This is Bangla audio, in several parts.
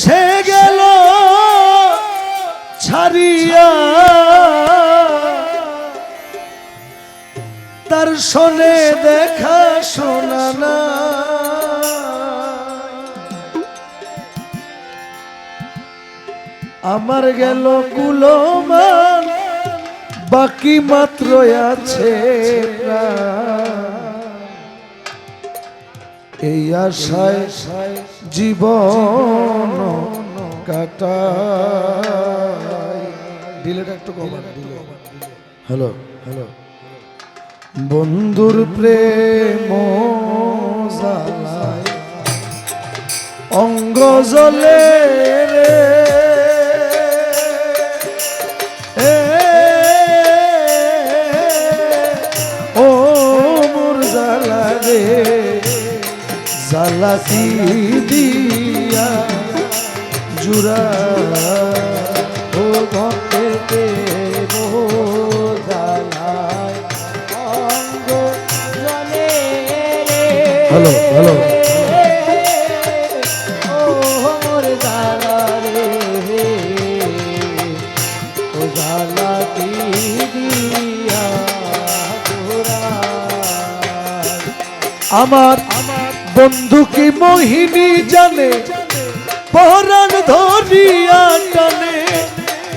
সে গেল ছাড়িয়া তার শোনে দেখা শোনা না আমার গেল কুলমান বাকি মাত্র আছে প্রাণ। এই আশায় জীবন কাটাই। ডিলেটা একটু কমান ডিলে হ্যালো হ্যালো। বন্ধুর প্রেম অঙ্গ জলে রে জ্বালাতি দিয়া জুরা ও ভক্তেতে হ্যালো হ্যালো। আমার বন্ধু কি মোহিনী জানে? পরাণ ধরিয়া টানে।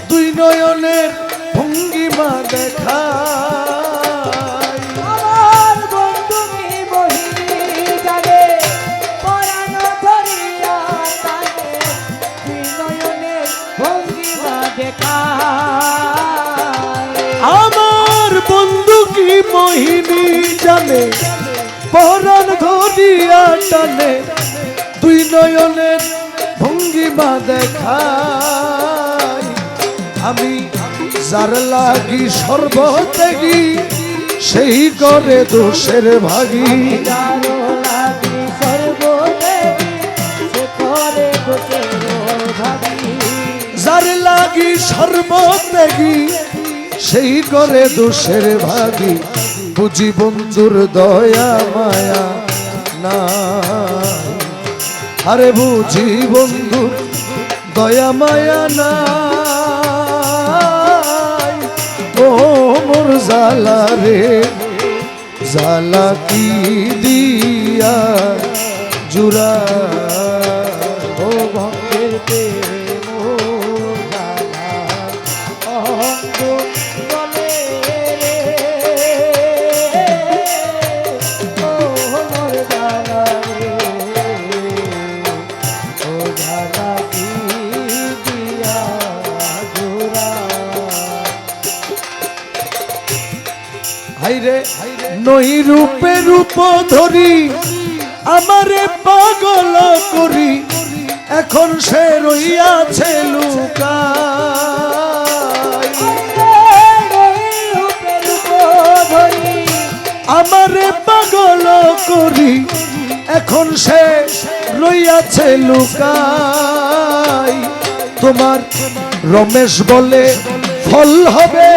দুই নয়নের ভঙ্গিমা দেখা আমার বন্ধু কি মোহিনী জানে? পরাণ ধরিয়া টানে দুই নয়নের ভঙ্গিমা দেখাই। আমি যার লাগি সর্বত্যাগী সেই করে দোষের ভাগী। লাগি যার লাগি সর্বত্যাগী সেই করে দোষের ভাগী। বুঝি বন্ধুর দয়া মায়া না আরে বুঝি বন্ধু দয়া মায়া না ও মোর জালা রে জালা কি দিয়া? জুরা ও ভক্তের নই রূপে রূপ ধরি, আমারে পাগল করি, এখন সে রইয়াছে লুকা আমারে পাগল করি, এখন সে রইয়াছে লুকাই তোমার রমেশ বলে ফল হবে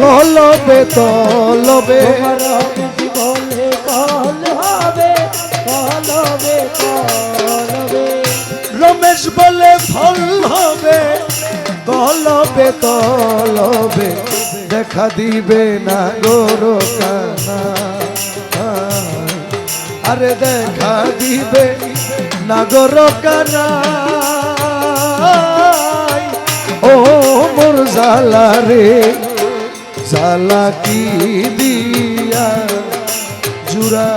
কলবে তলবে। রমেশ বলে, ফল হবে। তলবে তলবে, দেখা দিবে না গোরো আরে দেখা দিবে না গোরো কানা ও মোর জালা রে জালা কি দিয়া জুরা